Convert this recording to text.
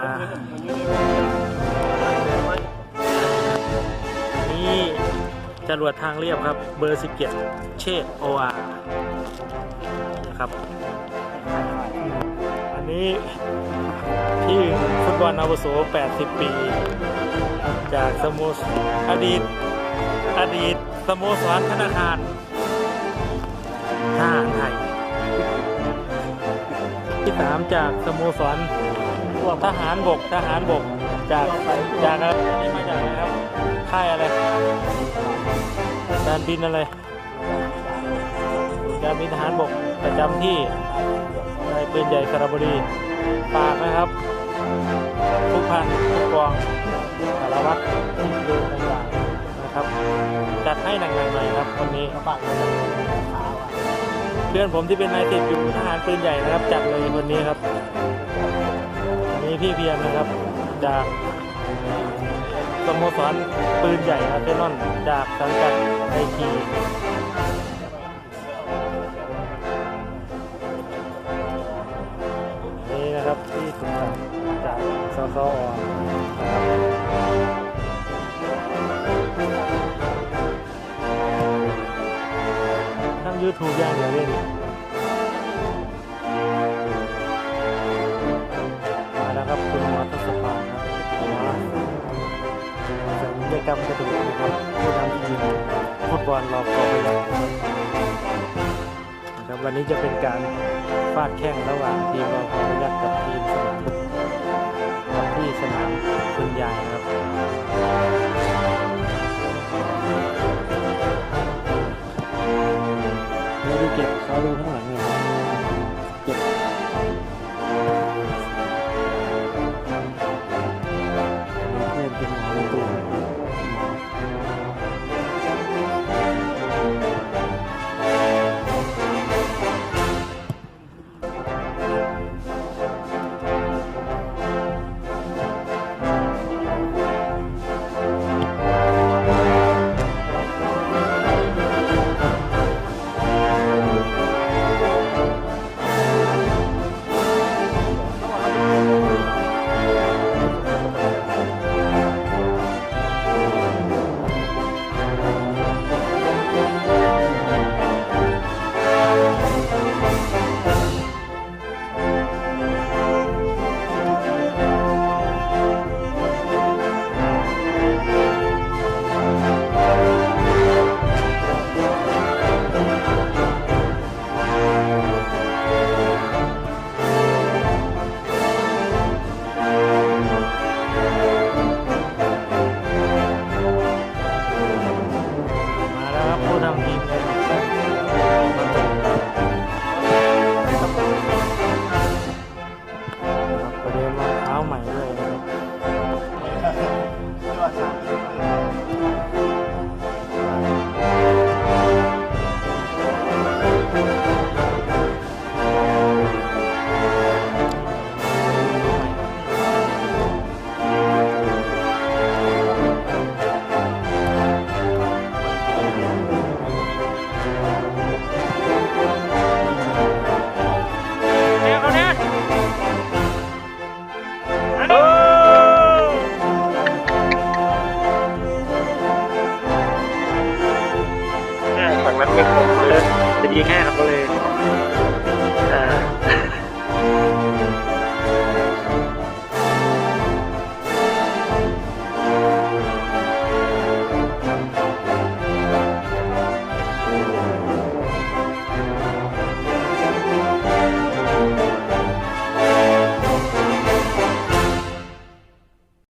นี่จรวดทางเรียบครับ เบอร์ 17 เชษโออานะครับ อันนี้ที่ฟุตบอลอาวุโส 80 ปี จากสโมสรอดีต อดีตสโมสรธนาคารทหารไทยที่สามจากสโมสร ทหารบกทหารบกจากจากอะไรนี่มาจากอะไรครับค่ายอะไรการบินอะไรศูนย์การบินทหารบกประจำที่ในปืนใหญ่สระบุรีฝากนะครับ ทุกพันทุกกองสารวัตรที่ดูต่างๆนะครับ จัดให้หนักๆหน่อยครับวันนี้เพื่อนผมที่เป็นนายติดอยู่ทหารปืนใหญ่นะครับ จัดเลยวันนี้ครับ นี่พี่เพียรนะครับ จากสโมสรปืนใหญ่อาร์เซนอลจากสังกัดไอทีนี่นะครับที่ถูกสั่งจากสสอนะครับทำยูทูบอย่างเดียวเลย กรรมกระดูกนะครับผู้นำทีมฟุตบอลรอบกอไปแล้วนะครับวันนี้จะเป็นการฟาดแข่งระหว่างทีมรอบกอไปยัดกับทีมสนามกับที่สนามคุณยายนครับไม่ได้เก็บเขาดูข้างหลัง ยิงให้เขาเลย